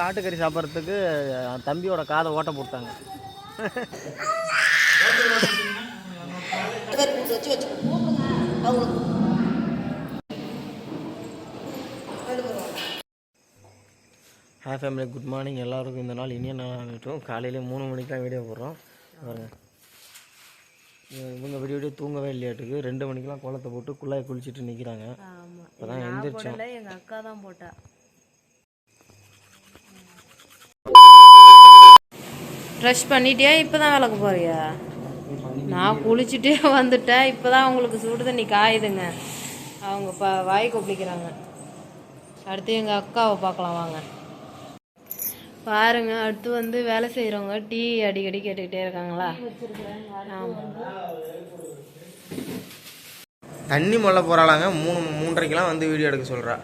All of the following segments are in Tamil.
அவங்க ஆட்டுக்கறி சாப்பிட்றதுக்கு தம்பியோட காதை ஓட்ட போட்டாங்க. ஹாய் ஃபேமிலி குட் மார்னிங் எல்லாருக்கும் இந்த நாள் இனிய நாள் ஆகட்டும் காலையில் மூணு மணிக்கு தான் வீடியோ போடுறோம். பாருங்க. இவங்க- விடிய விடிய தூங்கவே இல்லையாட்டுக்கு. ரெண்டு மணிக்கெலாம் குளத்தை போட்டு குள்ளாய் குளிச்சுட்டு நிற்கிறாங்க ஆமா. இப்போதான் எந்திரிச்சோம். போடல எங்க அக்கா தான் போட்டா. ப்ரஷ் பண்ணிட்டியா? இப்பதான் விளக்க போறியா? நான் குளிச்சுட்டே வந்துட்டேன். இப்பதான் அவங்களுக்கு சுடு தண்ணி காயுதுங்க. அவங்க ப வாய் கொப்பளிக்கிறாங்க. அடுத்து எங்க அக்காவை பார்க்கலாம் வாங்க. பாருங்க அடுத்து வந்து வேலை செய்கிறவங்க டீ அடிக்கடி கேட்டுக்கிட்டே இருக்காங்களா? ஆமாம் தண்ணி மொல்ல போகிறாளாங்க மூணு மூன்றரைக்கெலாம் வந்து வீடியோ எடுக்க சொல்கிறா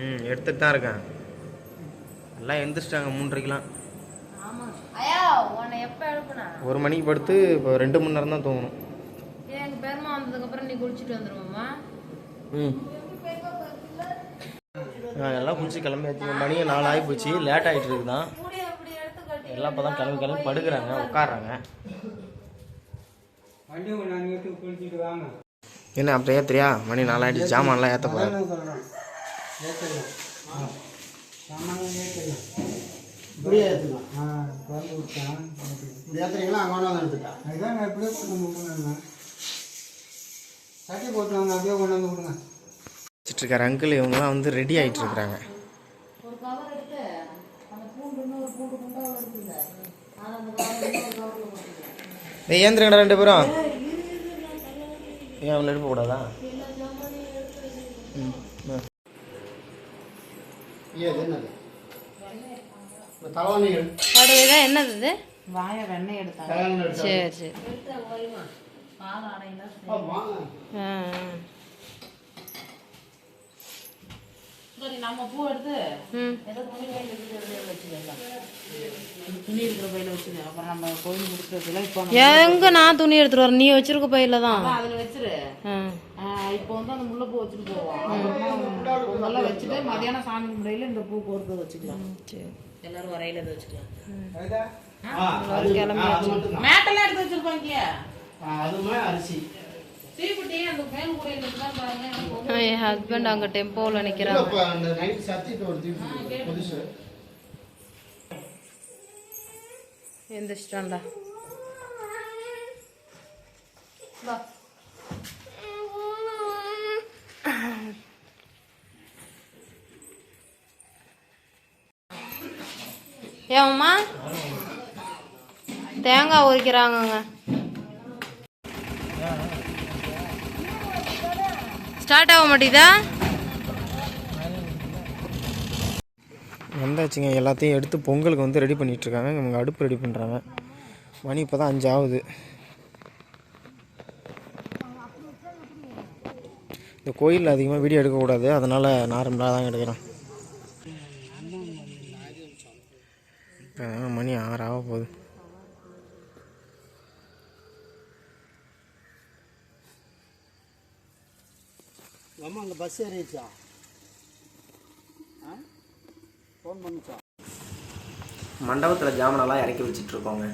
ம் எடுத்துட்டு தான் இருக்கேன் எல்லாம் எந்திரிச்சிட்டாங்க மூன்றரைக்கெலாம் ஐயா உன்னை எப்போ எழுப்புனா? ஒரு மணிக்கு படுத்து இப்போ ரெண்டு மணி நேரம் தான் தூங்கணும். எங்க பெருமா வந்ததுக்கப்புறம் நீ குளிச்சுட்டு வந்துருவோமா? ம். எல்லாம் குளிச்சு கிளம்பியாச்சு. மணியை நாலு ஆகி போச்சு. லேட் ஆகிட்டு இருக்குதான் எல்லாம் இப்போ தான் கிளம்பி கிளம்பி படுக்கிறாங்க உட்காடுறாங்க என்ன அப்புறம் ஏத்துறியா? மணி நாலாயிடுச்சு. ஜாமான்லாம் ஏற்ற போகிறேன் நான் சொல்கிறேன் ஏற்றுக்கலாம் ஆ சாமான் ஏற்றுக்கலாம் இப்படியே ஏற்றுக்கலாம் ஆ குழந்தை விட்டேன் இப்படி ஏற்றுறீங்களா அங்கே கொண்டாந்து எடுத்துட்டா? அதுதான் நான் எப்படியே கொண்டு வந்து கொடுங்க சட்டி போட்டு வாங்க அப்படியே கொண்டு வந்து கொடுங்க. வச்சுட்டு இருக்காரு அங்கிள் இவங்கலாம் வந்து ரெடி ஆகிட்டு இருக்கிறாங்க ஏந்திரங்கடா ரெண்டு பேரும். ஏன் அவங்கள எழுப்பக்கூடாதா ம். ம். ஏ இது என்னது? தலைவாணி இதான் என்னது இது? வாய வெண்ணெய் எடுத்தாங்க. சரி சரி. வாங்க. ஆ. நம்ம பூ எடுத்து ஏதோ துணி பையில துணி இருக்கிற பையில அப்புறம் நம்ம கோயில் முடிக்கிறதுல இப்போ எங்க நான் துணி எடுத்துட்டு வரேன்? நீ வச்சிருக்க பையில தான். அதுல வச்சிரு. இப்போ வந்து அந்த முல்லைப்பூ வச்சுட்டு போவோம். பொங்கல்லாம் வச்சுட்டு மதியானம் சாமி கும்பிடையில இந்த பூ கோர்த்து வச்சுக்கலாம். சரி. எல்லாரும் வரையில இதை வச்சுக்கலாம். மேட்டெல்லாம் எடுத்து வச்சிருப்பாங்க ஆ, அதுமே அரிசி. என் ஹஸ்பண்ட் அங்க டெம்போவில் இல்ல, நிக்கிறாங்க. இப்ப அந்த நைட் சத்திட்டு ஒரு தீபம் புதுசு. எந்திரிச்சிட்டான்டா ஏம்மா? தேங்காய் உரிக்கிறாங்கங்க. ஸ்டார்ட் ஆக மாட்டேதா வந்தாச்சுங்க எல்லாத்தையும் எடுத்து பொங்கலுக்கு வந்து ரெடி பண்ணிகிட்ருக்காங்க இவங்க அடுப்பு ரெடி பண்ணுறாங்க மணி இப்போ தான் அஞ்சு ஆகுது இந்த கோயிலில் அதிகமாக வீடியோ எடுக்கக்கூடாது. அதனால் நார்மலாக தான் எடுக்கிறேன். மணி ஆறு ஆக போகுது அம்மா அங்கே பஸ் ஏறிடுச்சா? ஆ? ஃபோன் பண்ணுச்சா? மண்டபத்தில் ஜாமனெல்லாம் இறக்கி வச்சிட்டு இருக்கோங்க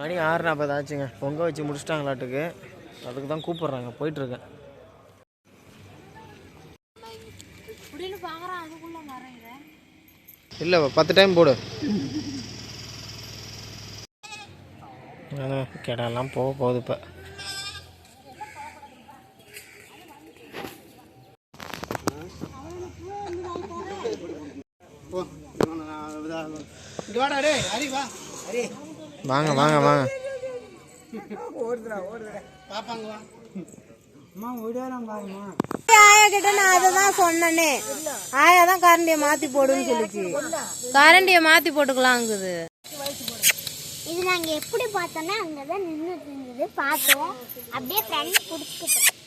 மணி ஆறு நாற்பது ஆச்சுங்க. பொங்க வச்சு முடிச்சிட்டாங்களாட்டுக்கு. அதுக்கு தான் கூப்பிட்றாங்க. போயிட்டுருக்கேன். இல்லை பத்து டைம் போடு. கிடலாம் போக போகுது இப்போ போ இங்கே வாடா டே ஹரி வா ஹரி வாங்க வாங்க வாங்க. நான் அதை தான் சொன்னனே ஆயா தான் கரண்டியை மாத்தி போடுன்னு சொல்லிச்சு. கரண்டியை மாத்தி போட்டுக்கலாங்குது. இது நாங்க எப்படி நின்றுட்டு இருந்தது. பார்த்தோம். அப்படியே பிடிச்சிக்கிட்டோம்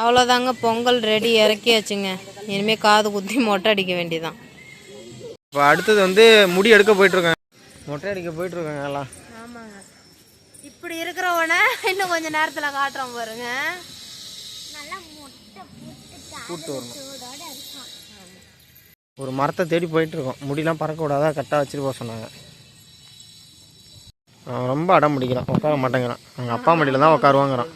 அவ்வளோதாங்க பொங்கல் ரெடி இறக்கியாச்சுங்க. இனிமே காது குத்தி மொட்டை அடிக்க வேண்டியதான் இப்போ அடுத்தது வந்து முடி எடுக்க போயிட்டுருக்காங்க மொட்டை அடிக்க போயிட்டுருக்காங்க எல்லாம். ஆமாங்க. இப்படி இருக்கிறவன இன்னும் கொஞ்ச நேரத்தில் காட்டுறோம் பாருங்க. நல்லா மொட்டை போட்டு கூட்டு வரணும். ஒரு மரத்தை தேடி போயிட்டுருக்கோம். முடியெல்லாம் பறக்க விடாத கரெக்டாக வச்சுட்டு போக சொன்னாங்க. அவன் ரொம்ப அடம் பிடிக்கிறான். உட்கார மாட்டேங்கிறான். அவங்க அப்பா மடியில் தான் உட்காருவாங்கிறான்.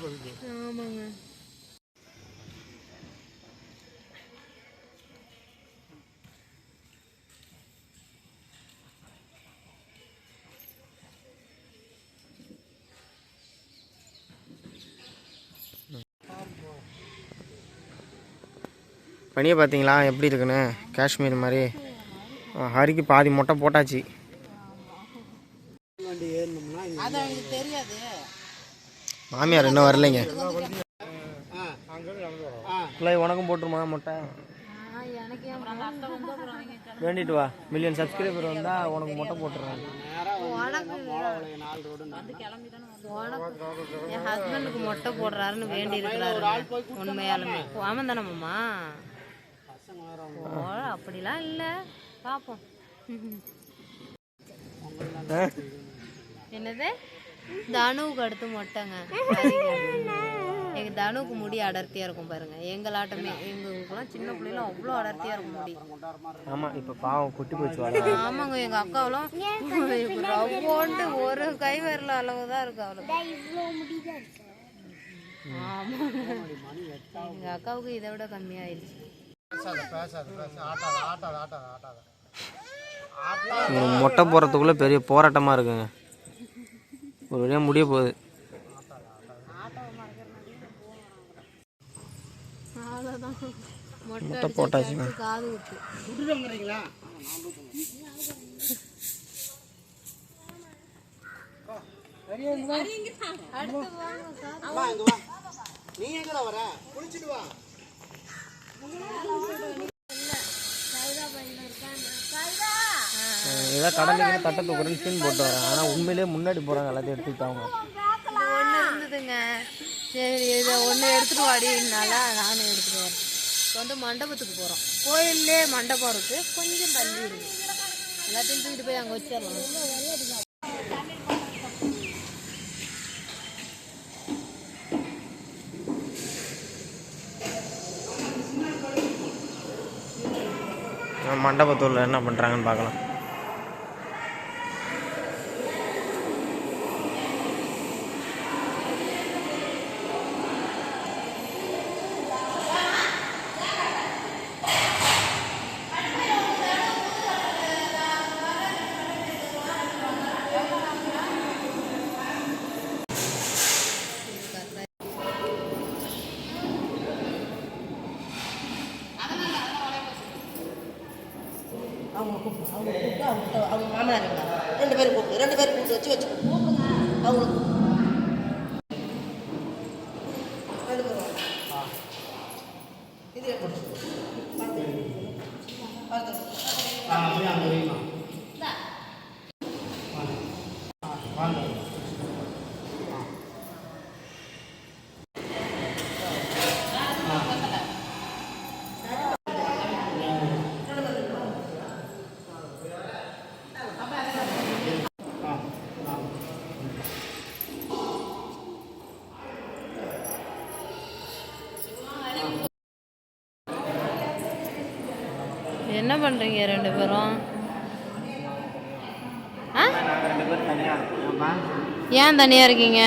பனியை பார்த்தீங்களா? எப்படி இருக்குன்னு? காஷ்மீர் மாதிரி. ஹரிக்கு பாதி மொட்டை போட்டாச்சு. மாமியார் இன்னும் வரலைங்க. பிள்ளை உனக்கும் போட்டுருமா மொட்டை? வேண்டிட்டு வா. மில்லியன் சப்ஸ்கிரைபர் வந்தால் உனக்கு மொட்டை போட்டுருவாங்க நாலு ரோடு என் ஹஸ்பண்டுக்கு மொட்டை போடுறாருன்னு வேண்டி இருக்கிறாரு உண்மையாலுமே. ஆமாம் தானே மாமா? அப்படிலாம் இல்லை. பார்ப்போம் என்னது? தனுவுக்கு அடுத்து மொட்டைங்க. எங்க தனுவுக்கு முடி அடர்த்தியா இருக்கும் பாருங்க. எங்களாட்டமே எங்களுக்குலாம் சின்ன பிள்ளைலாம் அவ்வளோ அடர்த்தியா இருக்கும் முடி. ஆமாம் இப்போ பாவம் குட்டி போச்சு ஆமாங்க எங்க அக்காவெல்லாம் ரவ்வோண்டு ஒரு கை விரல அளவு தான் இருக்கு அவ்வளோ இவ்வளோ முடிதான் இருக்கு. ஆமாங்க எங்க அக்காவுக்கு இதை விட கம்மியாயிருச்சு. மொட்டை போடுறதுக்குள்ளே பெரிய போராட்டமாக இருக்குங்க. ஒரு வழியாக முடிய போகுது. மொட்டை போட்டாச்சுங்க. நீ எங்கடா வர? குளிச்சுட்டு வா. ஏதாவது கடமைக்கு தட்டை தூக்குறேன்னு சீன் போட்டு வரேன் ஆனால் உண்மையிலேயே முன்னாடி போகிறாங்க எல்லாத்தையும் எடுத்துக்கிட்டாங்க ஒன்று இருந்ததுங்க சரி இதை ஒன்று எடுத்துகிட்டு வாடினால நானும் எடுத்துகிட்டு வரேன். இப்போ வந்து மண்டபத்துக்கு போகிறோம் கோயில்லே மண்டபம் இருக்குது கொஞ்சம் தள்ளி இருக்குது எல்லாத்தையும் தூக்கிட்டு போய் அங்கே வச்சிடலாம். மண்டபத்தூரில் என்ன பண்ணுறாங்கன்னு பார்க்கலாம். அவங்க கூப்பிடுவோம் அவங்க கூப்பிட்டு அவங்க அவங்க மாமனார் ரெண்டு பேரும் கூப்பிடுவோம் ரெண்டு பேரும் கூப்பிட்டு வச்சு வச்சு கூப்பிடுங்க அவங்களுக்கு கூப்பிடு. ரெண்டு பேரும் வாங்க. இது எடுத்து பார்த்து ஆ அப்படியே அங்கே வைமா வாங்க என்ன பண்ணுறீங்க ரெண்டு பேரும்? ஆ? ஏன் தனியாக இருக்கீங்க?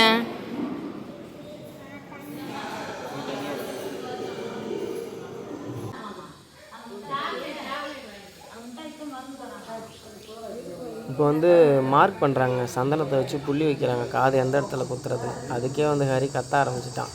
இப்போ வந்து மார்க் பண்ணுறாங்க சந்தனத்தை வச்சு புள்ளி வைக்கிறாங்க காது எந்த இடத்துல குத்துறது? அதுக்கே வந்து ஹரி கத்த ஆரம்பிச்சிட்டான்.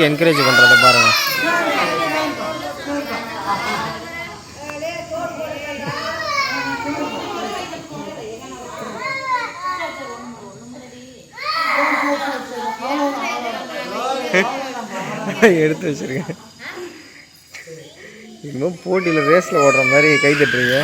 காது என்கரேஜ் பண்ணுறத பாருங்கள் எடுத்து வச்சிருக்கேன். இன்னும் போட்டியில் ரேஸில் ஓடுற மாதிரி கை தட்டுறீங்க.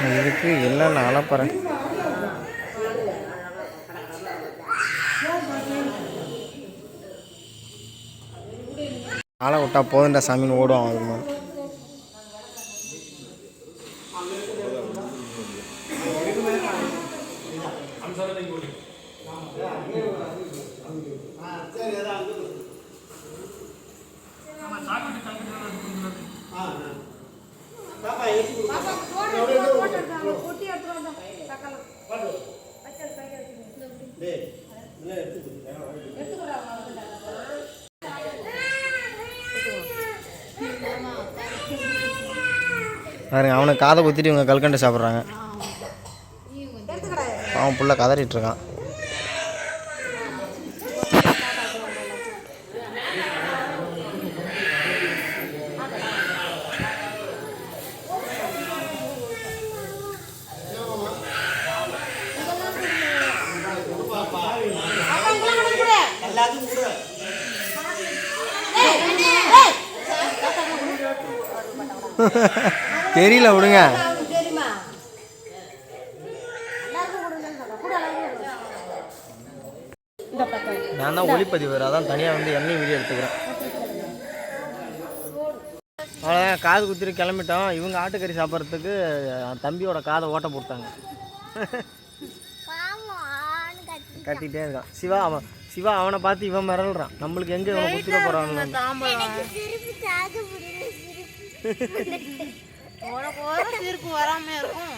இதுக்கு எல்லாம் நான் அளப்பறேன் ஆளை விட்டா போதுண்டா சாமின்னு ஓடுவான் அது மாதிரி பாருங்க அவனை காதை குத்திட்டு இவங்க கல்கண்டு சாப்பிட்றாங்க. அவன் புள்ள கதறிட்டு இருக்கான். தெரியல விடுங்க. தெரியுமா நான் தான் ஒளிப்பதிவர் அதான் தனியாக வந்து எண்ணெய் வீடியோ எடுத்துக்கிறேன். அவ்வளோதான் காது குத்திட்டு கிளம்பிட்டோம். இவங்க ஆட்டுக்கறி சாப்பிட்றதுக்கு தம்பியோட காதை ஓட்ட போட்டாங்க. கட்டிகிட்டே இருக்கான். சிவா அவன் சிவா அவனை பார்த்து இவன் மிரள்றான். நம்மளுக்கு எங்கே இவனை குத்திட போகிறான்னு உனக்கு ஒரு சிரிப்பு வராம இருக்கும்.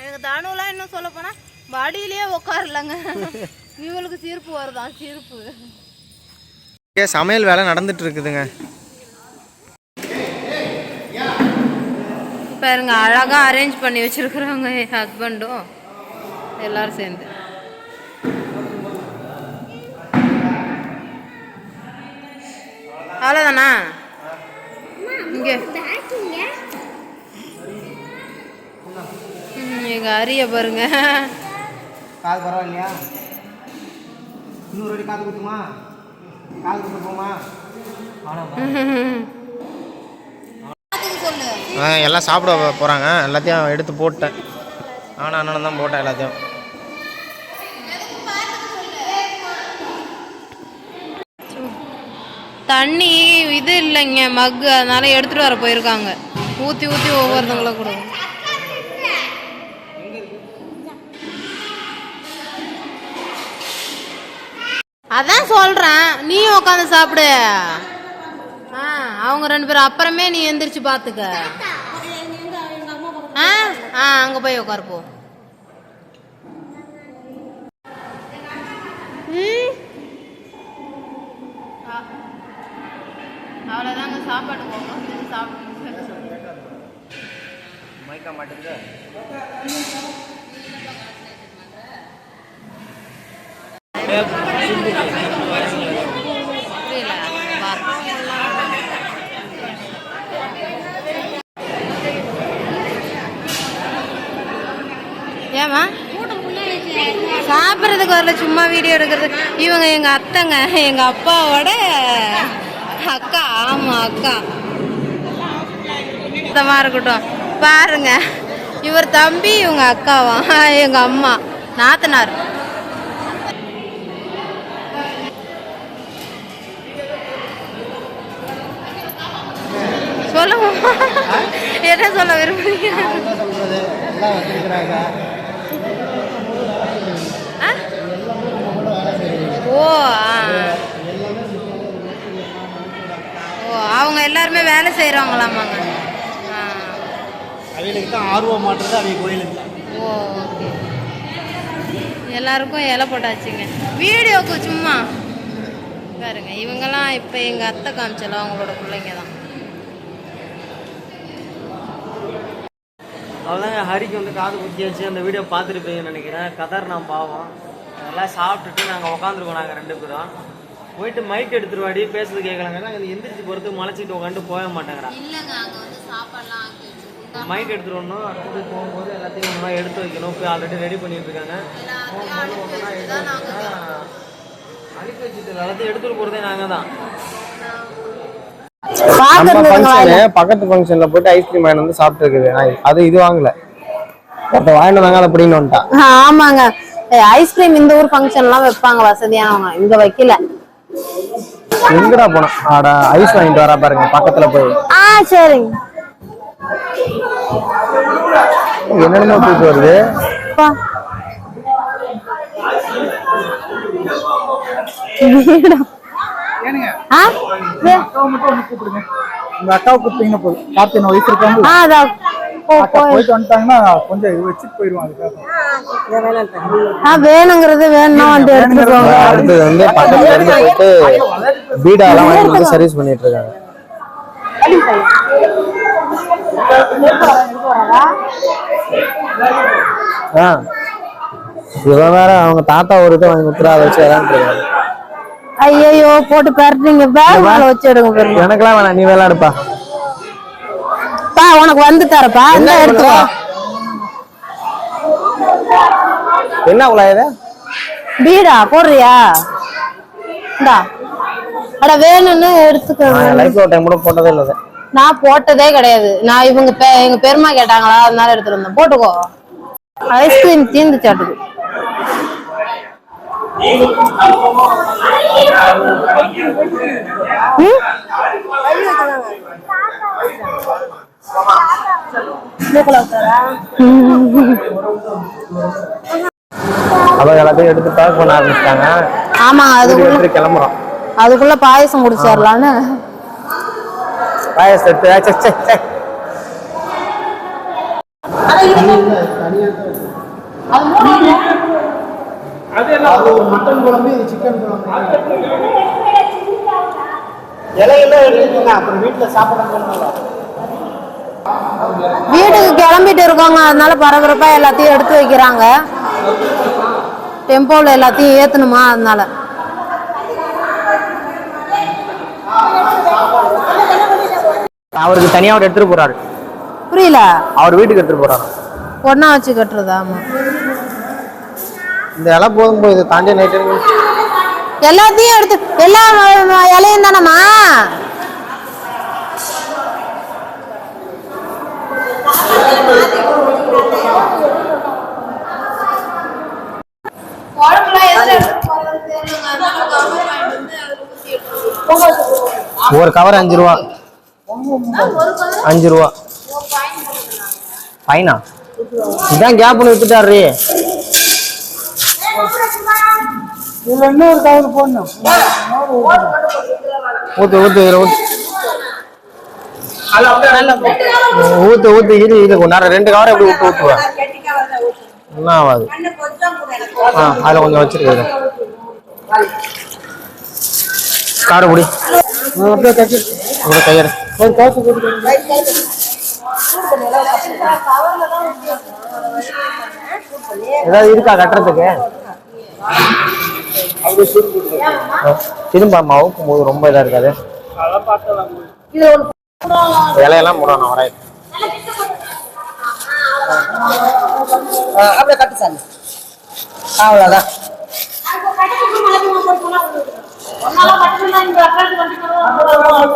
எனக்கு தனுலாம் இன்னும் சொல்ல போனா வடியிலேயே உட்காரலங்க இவளுக்கு சிரிப்பு வருதான் சிரிப்பு இங்கே சமையல் வேலை நடந்துட்டு இருக்குதுங்க. பாருங்க அழகா அரேஞ்ச் பண்ணி வச்சிருக்கிறவங்க என் ஹஸ்பண்டும் எல்லாரும் சேர்ந்து. அவ்வளோதானா இங்கே. எங்கள் அரிய பாருங்க. காது பரவாயில்லையா? இன்னொரு வாட்டி காது குத்துமா? காது குத்து போமா? எல்லாம் சாப்பிட போகிறாங்க எல்லாத்தையும் எடுத்து போட்டேன். ஆனால் அண்ணன் தான் போட்டேன் எல்லாத்தையும். தண்ணி இது இல்லைங்க மக்கு. அதனால எடுத்துட்டு வர போயிருக்காங்க. ஊற்றி ஊற்றி ஒவ்வொருத்தங்கள கொடுங்க. அதான் சொல்கிறேன் நீயும் உட்காந்து சாப்பிடு. ஆ அவங்க ரெண்டு பேரும் அப்புறமே நீ எந்திரிச்சு பார்த்துக்க ஆ ஆ அங்கே போய் உட்காரு போ அவ்வளோதாங்க சாப்பாடு போகும். சாப்பிட்டு மைக்கா மாட்டேங்குது புரியல பாரு. ஏம்மா சாப்பிட்றதுக்கு வரல சும்மா வீடியோ எடுக்கிறது. இவங்க எங்க அத்தைங்க எங்க அப்பாவோட அக்கா. ஆமா அக்கா. சுத்தமா இருக்கட்டும். பாருங்க. இவர் தம்பி இவங்க அக்காவா? எங்க அம்மா. நாத்தனார். சொல்லுங்க. என்ன சொல்ல விரும்புறீங்க? ஓ ஆ. ஓ அவங்க எல்லாருமே வேலை செய்கிறவங்களாமாங்க ஆ. அவங்களுக்கு தான் ஆர்வம் மாட்டுறது அவங்க கோயிலுக்கு ஓ ஓகே. எல்லாருக்கும் இலை போட்டாச்சுங்க. வீடியோக்கு சும்மா. பாருங்க இவங்கெல்லாம் இப்போ எங்கள் அத்தை காமிச்சல அவங்களோட பிள்ளைங்க தான். அவ்வளோதாங்க ஹரிக்கு வந்து காது குத்தியாச்சு. அந்த வீடியோ பார்த்துருப்பீங்கன்னு நினைக்கிறேன். கதர் நான் பாவம். அதெல்லாம் சாப்பிட்டுட்டு நாங்கள் உட்காந்துருக்கோம் நாங்கள் ரெண்டு பேரும். போயிட்டு மைக் எடுத்துட்டு வாடி பேசுறது கேட்கலாங்க. நாங்கள் எந்திரிச்சு போகிறதுக்கு மலைச்சிட்டு உட்காந்து போக மாட்டேங்கிறா. இல்லைங்க அங்கே வந்து சாப்பாடுலாம் ஆக்கி வச்சிருக்கோம். மைக் எடுத்துட்டு வரணும் அடுத்தது போகும்போது எல்லாத்தையும் ஒன்றா எடுத்து வைக்கணும். போய் ஆல்ரெடி ரெடி பண்ணிட்டு இருக்காங்க. போகும்போது ஒன்றா எடுத்து வச்சுட்டா அழிக்க வச்சுட்டு எல்லாத்தையும் எடுத்துட்டு போகிறதே நாங்கள் தான். பக்கத்து ஃபங்க்ஷனில் போயிட்டு ஐஸ்கிரீம் வாங்கி வந்து சாப்பிட்டு இருக்குது அது இது வாங்கல. ஒருத்த வாங்கிட்டு வந்தாங்க அதை பிடின்னு வந்துட்டான் ஆமாங்க. ஐஸ்கிரீம் இந்த ஊர் ஃபங்க்ஷன்லாம் வைப்பாங்க வசதியானவங்க. இங்க வைக்கல. எங்கடா போனோம் ஆடா ஐஸ் வாங்கிட்டு வரா பாருங்க பக்கத்துல போய். ஆ சரிங்க. என்னென்னமோ தூக்கி வருது. அக்காவை மட்டும் ஒன்று கூப்பிடுங்க. உங்க அக்காவை கூப்பிட்டீங்கன்னா போதும். பார்த்து வயசு இருக்காங்க போயிட்டு வந்துட்டாங்கன்னா கொஞ்சம் இது வச்சுட்டு போயிடுவாங்க அதுக்காக ஆ வேணுங்கிறது வேணும்னா வந்து அடுத்தது வந்து பக்கத்துல இருந்து போயிட்டு பீடாலாம் வாங்கி வந்து சர்வீஸ் பண்ணிட்டு இருக்காங்க. ஆ. இவன் வேற அவங்க தாத்தா ஒரு இது வாங்கி கொடுத்துரு அதை வச்சு விளையாண்டுருக்காங்க ஐயோ போட்டு பரட்டுறீங்க. பேக் மேல வச்சு எடுங்க எனக்கெல்லாம் வேணாம் நீ விளையாடுப்பா. பா உனக்கு வந்து தரப்பா. இந்த எடுத்துக்கோ என்ன இது? பீடா போடுறியா? இந்தா. அட வேணும்னு எடுத்துக்கோ. லைஃப்ல ஒரு டைம் கூட போட்டதே இல்லை. நான் போட்டதே கிடையாது. நான் இவங்க பெ- எங்க பெருமா கேட்டாங்களா அதனால எடுத்துட்டு வந்தேன். போட்டுக்கோ. ஐஸ்கிரீம் தீர்ந்து சாட்டுது ம்? அவங்க எல்லாத்தையும் எடுத்து பேக் பண்ண ஆரம்பிச்சிட்டாங்க ஆமா அதுக்குள்ள கிளம்புறோம் அதுக்குள்ள பாயசம் குடிச்சிடலான்னு மட்டன் குழம்பு சிக்கன் குழம்பு இலையெல்லாம் எடுத்துக்கோங்க அப்புறம் வீட்டில் சாப்பிட போகணும் வீட்டுக்கு கிளம்பிட்டு இருக்கோங்க. அதனால பரபரப்பா எல்லாத்தையும் எடுத்து வைக்கிறாங்க. டெம்போல எல்லாத்தையும் ஏத்தணுமா அதனால. அவருக்கு தனியா அவர் எடுத்துட்டு போறாரு. புரியல. அவர் வீட்டுக்கு எடுத்துட்டு போறாரு. ஒன்றா வச்சு கட்டுறது? இந்த இலை போதும் போய் இதை தாண்டி நைட்டு எல்லாத்தையும் எடுத்து எல்லா இலையும் தானம்மா? ஒரு கவர் அஞ்சு ரூபா. அஞ்சு ரூபா. ஃபைனா இதான் கேப் பண்ணி வித்துட்டாரு இதில் இன்னொரு கவர் போடணும். ஊத்து ஊத்து ஊத்து. ஊத்து ஊத்து இரு இது கொண்டாட ரெண்டு கவர் எப்படி ஊத்து ஊத்துவேன் என்ன ஆகாது ஆ அதில் கொஞ்சம் வச்சிருக்கேன் காடு குடி அப்படியே கட்டி உங்களோட கையெடு ஒரு காசு ஏதாவது இருக்கா கட்டுறதுக்கு? திரும்ப அவுக்கும் போது ரொம்ப இதா இருக்காது. இலையெல்லாம் போடணும் வரேன் அப்படியே கட்டு சாமி. அவ்வளோதான்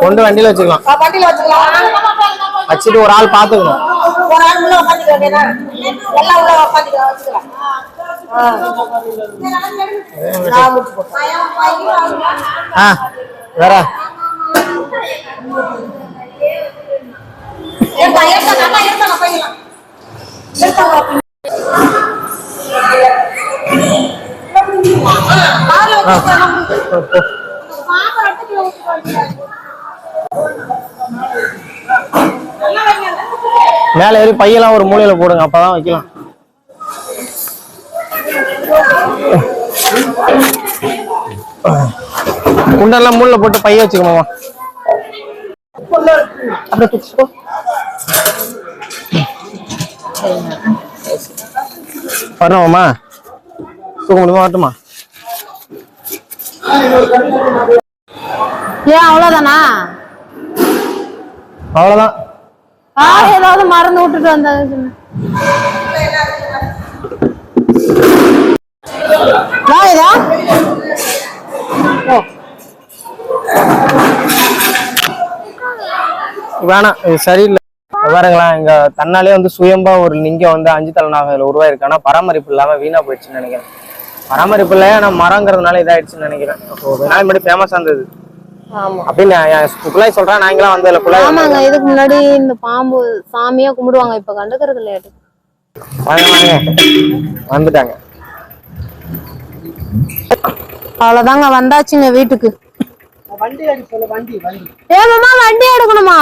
கொண்டு வண்டியில வச்சுக்கலாம். வண்டியில் வச்சுக்கலாம். வச்சுட்டு ஒரு ஆள் பாத்துக்கணும் ஒரு ஆள் உள்ள உட்காந்துக்க வேண்டியதா எல்லாம் உள்ள உட்காந்துக்க வச்சுக்கலாம். ஆ வேற. மேல ஏறி பையெல்லாம் ஒரு மூலையில போடுங்க அப்பதான் வைக்கலாம். குண்டெல்லாம் மூலைல போட்டு பைய வச்சுக்கணுமா? அப்படியே வரணுமாம்மா? தூக்க முடியுமா வரட்டுமா ஏன் அவ்வளவுதான்? ஆ ஏதாவது மறந்து விட்டுட்டு வந்தாங்க வேணாம் இது சரியில்லை. பாருங்களா இங்க தன்னாலே வந்து சுயம்பா ஒரு லிங்கம் வந்து அஞ்சு தலைநாகம் உருவாயிருக்கு ஆனா பராமரிப்பு இல்லாம வீணா போயிடுச்சுன்னு நினைக்கிறேன். பராமரிப்பு இல்லை ஆனா மரங்கிறதுனால இதாயிடுச்சுன்னு நினைக்கிறேன். நாள் முன்னாடி ஃபேமஸா இருந்தது ஆமா. அப்படின்னு குழாய் சொல்றேன் நாங்களாம் வந்ததுல குழாய் ஆமாங்க இதுக்கு முன்னாடி இந்த பாம்பு சாமியா கும்பிடுவாங்க இப்ப கண்டுக்கிறது இல்லையா வாங்க வந்துட்டாங்க. அவ்வளவுதாங்க வந்தாச்சுங்க வீட்டுக்கு. வண்டி அடி சொல்ல வண்டி. வண்டி ஏமாமா வண்டி எடுக்கணுமா?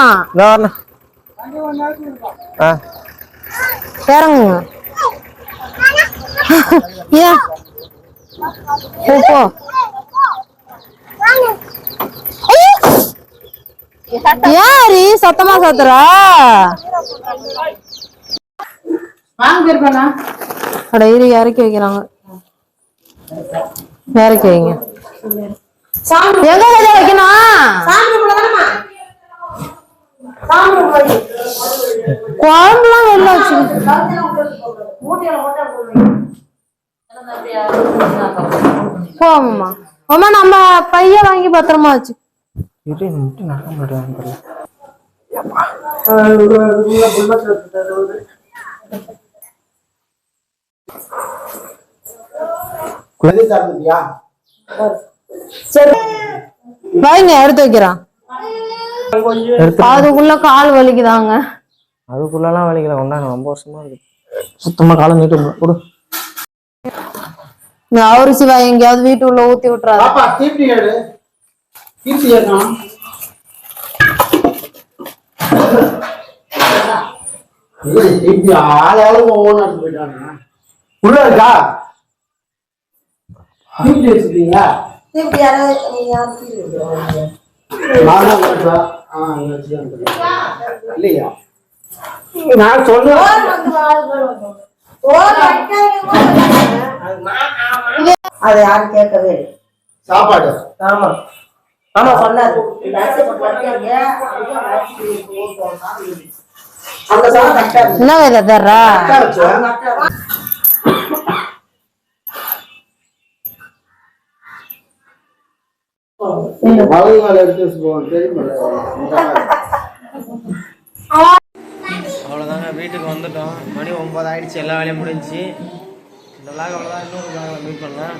இறங்குங்க ஏன் போ, யாரு? சத்தமா சத்துறா? அட இரு இறக்கி வைக்கிறாங்க இறக்கி வைங்க எங்க வைக்கணும்? குழம்புலாம் வெளில வச்சு போமாம்மா அம்மா நம்ம பைய வாங்கி பத்திரமா வச்சு. இது மட்டும் நடக்க மாட்டேன் சாப்பிடுறியா? வைங்க எடுத்து வைக்கிறான். அதுக்குள்ள கால் வலிக்குதாங்க. அதுக்குள்ளலாம் வலிக்கல. கொண்டாங்க ரொம்ப வருஷமா இருக்கு. சுத்தமா காலம் நீட்டு கொடு. இந்த அவரிசி வாய் எங்கேயாவது வீட்டு உள்ள ஊத்தி விட்டுறாரு உள்ள இருக்கா? யாராவது இல்லையா? நான் சொல்றேன் அதை யாரும் கேட்கவே இல்லை. சாப்பாடு. ஆமா. ஆமா சொன்னாரு. இந்த அரிசி போட்டு வடிக்காதீங்க, அப்படியே அரிசி போட்டு போட்டோம்னா அந்த சாதம் கரெக்டா இருக்கு என்ன விதை தர்றா கரெக்டா வச்சு வலது மேல எடுத்து வச்சு போவோம் தெரியுமில்ல அவ்வளோதாங்க வீட்டுக்கு வந்துட்டோம். மணி ஒம்பது ஆயிடுச்சு எல்லா வேலையும் முடிஞ்சுச்சு இந்த விளாக் அவ்வளோதான் இன்னொரு மீட் பண்ணலாம்.